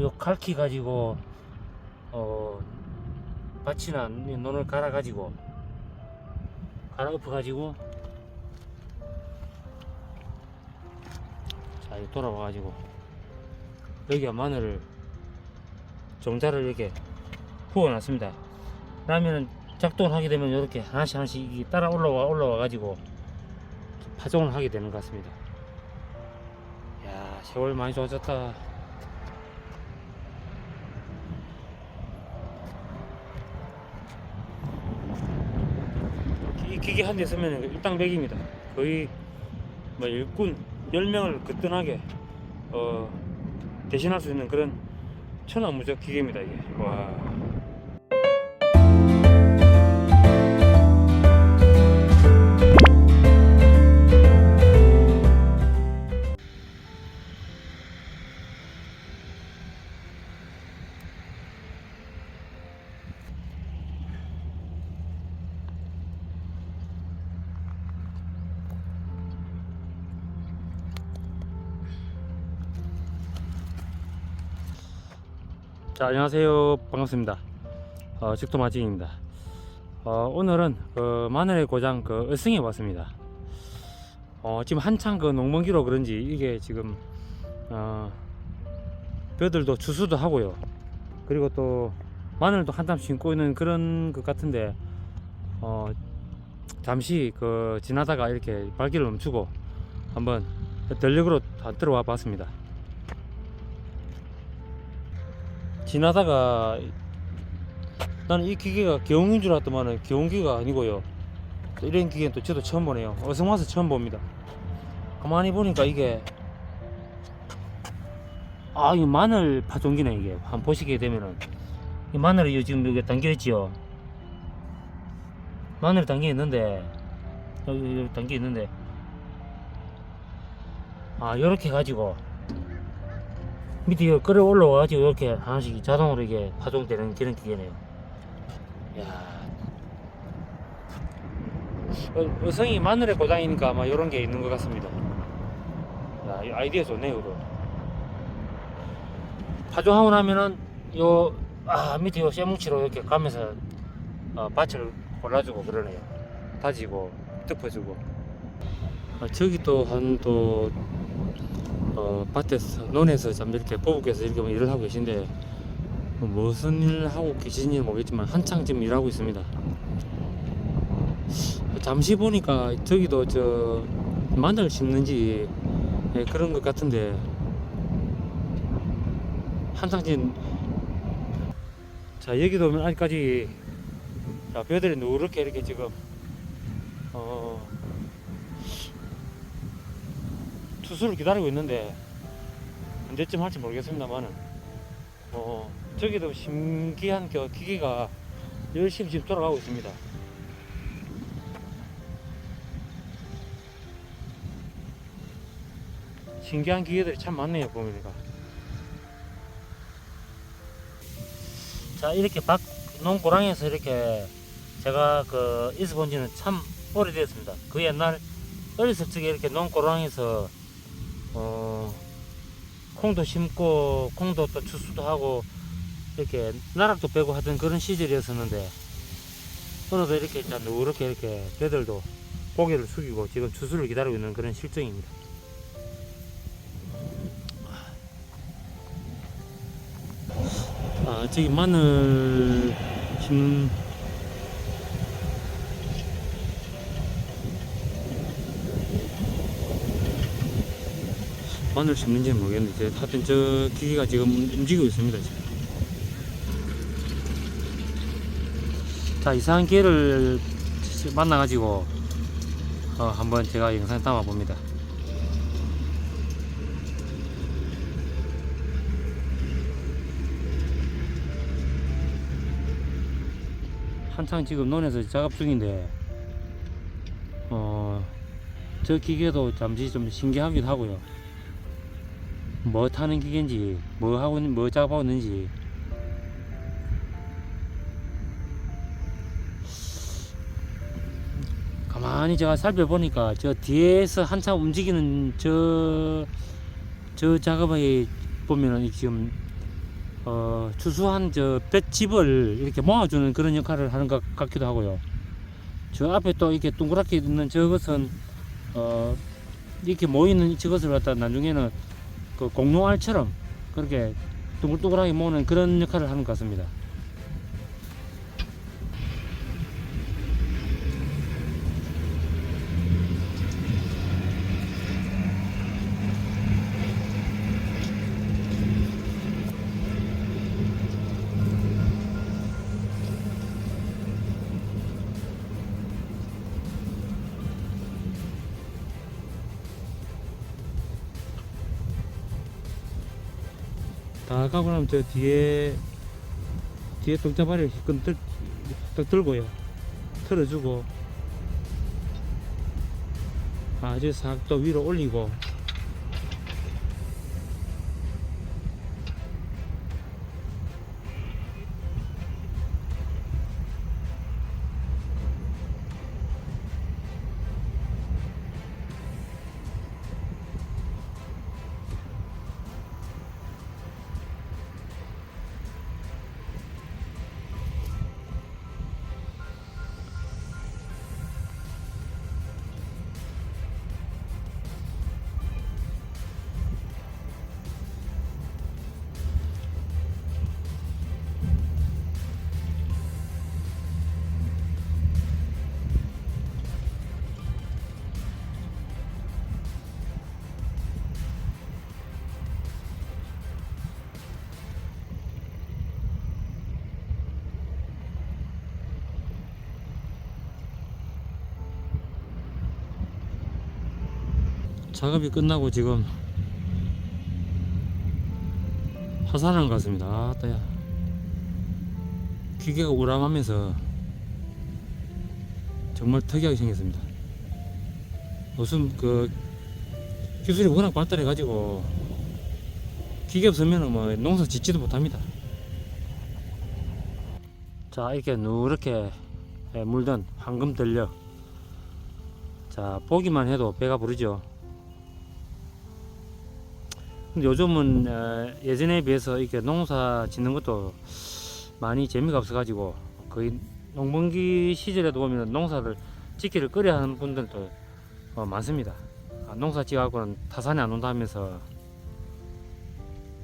요 갈퀴 가지고 어 밭이나 이 논을 갈아 가지고 갈아 엎어 가지고 자 이거 돌아와 가지고 여기가 마늘을 종자를 이렇게 부어 놨습니다. 그러면은 작동을 하게 되면 이렇게 하나씩 하나씩 따라 올라와 올라와 가지고 파종을 하게 되는 것 같습니다. 야 세월 많이 좋아졌다 기계 한 대 쓰면 일당백입니다. 거의 뭐 일꾼 10명을 거뜬하게 어, 대신할 수 있는 그런 천하무적 기계입니다 이게. 와. 자 안녕하세요. 반갑습니다. 어, 직도마진입니다. 어, 오늘은 그 마늘의 고장 그 을성에 왔습니다. 어, 지금 한창 그 농번기로 그런지 이게 지금 어, 벼들도 추수도 하고요. 그리고 또 마늘도 한참 심고 있는 그런 것 같은데 어, 잠시 그 지나다가 이렇게 발길을 멈추고 한번 전력으로 다 들어와 봤습니다 지나다가 나는 이 기계가 경운인 줄 알았더만은 경운기가 아니고요. 또 이런 기계는 또 저도 처음 보네요. 어성 와서 처음 봅니다. 가만히 보니까 이게 아, 이 마늘 파종기네 이게. 한번 보시게 되면은 이 마늘이 지금 여기 담겨 있지요. 마늘 담겨 있는데 여기, 여기 담겨 있는데 아, 요렇게 가지고 밑에 이거 끌어 올라와가지고 이렇게 하나씩 자동으로 이게 파종되는 그런 기계네요. 야, 어, 어성이 마늘의 고장이니까 아마 이런 게 있는 것 같습니다. 야, 이 아이디어 좋네요, 이거. 파종하고 나면은 요, 아, 밑에 요 쇠뭉치로 이렇게 가면서 어, 밭을 골라주고 그러네요. 다지고, 덮어주고. 아, 저기 또 한또 어, 밭에서 논에서 참 이렇게 보부께서 이렇게 뭐 일을 하고 계신데 뭐 무슨 일을 하고 계신지 모르겠지만 한창 지금 일하고 있습니다. 잠시 보니까 저기도 저 마늘 심는지 예, 그런 것 같은데 한창 지금 자 여기도 아직까지 자 벼들이 누렇게 이렇게 지금 어 투수를 기다리고 있는데 언제쯤 할지 모르겠습니다만은 어 저기도 신기한 그 기계가 열심히 지금 돌아가고 있습니다. 신기한 기계들이 참 많네요 보니까. 자 이렇게 박 농고랑에서 이렇게 제가 그 있어 본 지는 참 오래되었습니다. 그 옛날 어렸을 적에 이렇게 농고랑에서 어, 콩도 심고 콩도 또 추수도 하고 이렇게 나락도 빼고 하던 그런 시절이었었는데 오늘도 이렇게 자 누렇게 이렇게 배들도 고개를 숙이고 지금 추수를 기다리고 있는 그런 실정입니다. 아 저기 마늘 심 마늘 심는지는 모르겠는데 하여튼 저 기계가 지금 움직이고 있습니다. 자 이상한 기회를 만나가지고 어, 한번 제가 영상 담아 봅니다 한창 지금 논에서 작업 중인데 어, 저 기계도 잠시 좀 신기하기도 하고요 뭐 타는 기계인지 뭐 하고 뭐 있는지 가만히 제가 살펴보니까 저 뒤에서 한참 움직이는 저, 저 작업에 보면은 지금 어, 추수한 저 볏짚을 이렇게 모아주는 그런 역할을 하는 것 같기도 하고요. 저 앞에 또 이렇게 동그랗게 있는 저것은 어, 이렇게 모이는 저것을 갖다 나중에는 그 공룡알처럼 그렇게 둥글둥글하게 모으는 그런 역할을 하는 것 같습니다. 다 가고 나면 저 뒤에 뒤에 동자발을 끈들 딱 들고요. 틀어주고 아주 싹또 위로 올리고 작업이 끝나고 지금 것 같습니다. 아따야. 기계가 우람하면서 정말 특이하게 생겼습니다. 무슨 그 기술이 워낙 발달해 가지고 기계 없으면 뭐 농사 짓지도 못합니다. 자 이렇게 누렇게 물든 황금 들녘 자 보기만 해도 배가 부르죠. 근데 요즘은 어, 예전에 비해서 이렇게 농사 짓는 것도 많이 재미가 없어가지고 거의 농번기 시절에도 보면 농사를 짓기를 꺼려 하는 분들도 어, 많습니다. 아, 농사 지어갖고는 타산이 안 온다 하면서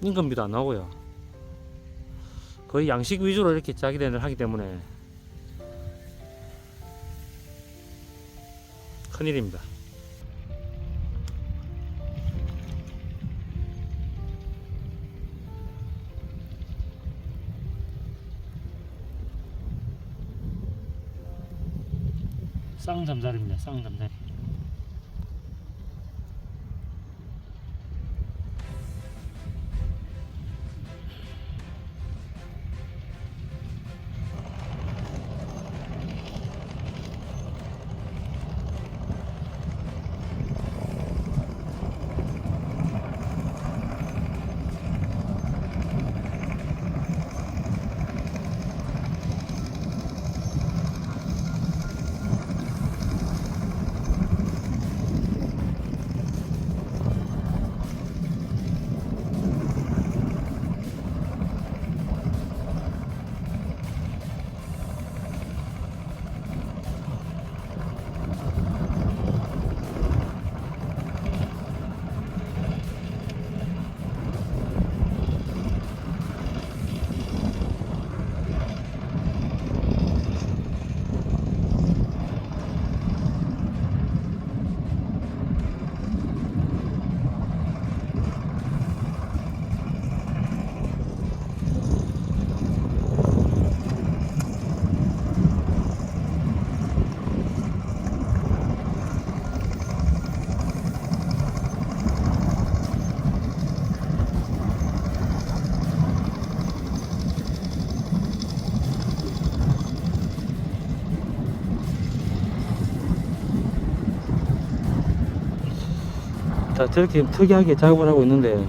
인건비도 안 나오고요. 거의 양식 위주로 이렇게 짜기를 하기 때문에 큰일입니다. 쌍잠자리입니다. 쌍잠자리. 자, 저렇게 특이하게 작업을 하고 있는데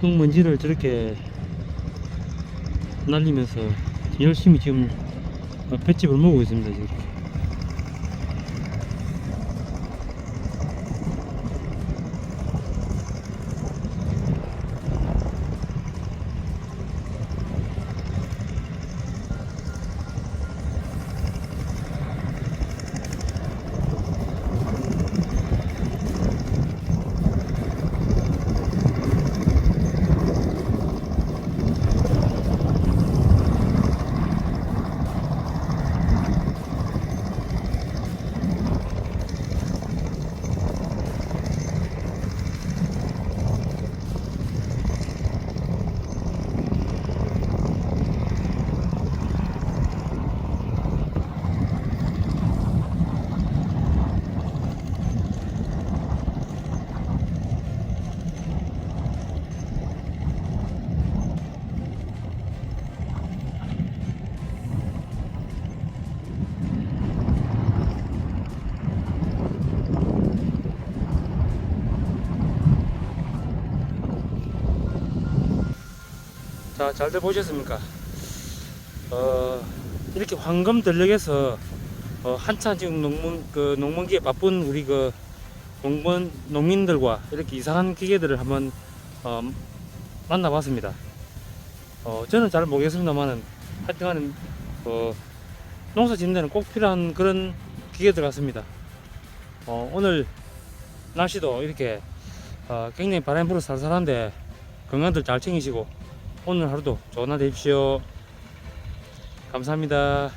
흙먼지를 저렇게 날리면서 열심히 지금 어, 횟집을 먹고 있습니다 지금 자, 잘들 보셨습니까? 어, 이렇게 황금 들녘에서 어, 한참 지금 농문 그 농문기에 바쁜 우리 그 농문 농민들과 이렇게 이상한 기계들을 한번 어, 만나봤습니다. 어, 저는 잘 모르겠습니다만은 하여튼간에 어, 농사 짓는 데는 꼭 필요한 그런 기계들 같습니다. 어, 오늘 날씨도 이렇게 어, 굉장히 바람이 불어 살살한데 건강들 잘 챙기시고 오늘 하루도 좋은 하루 되십시오. 감사합니다.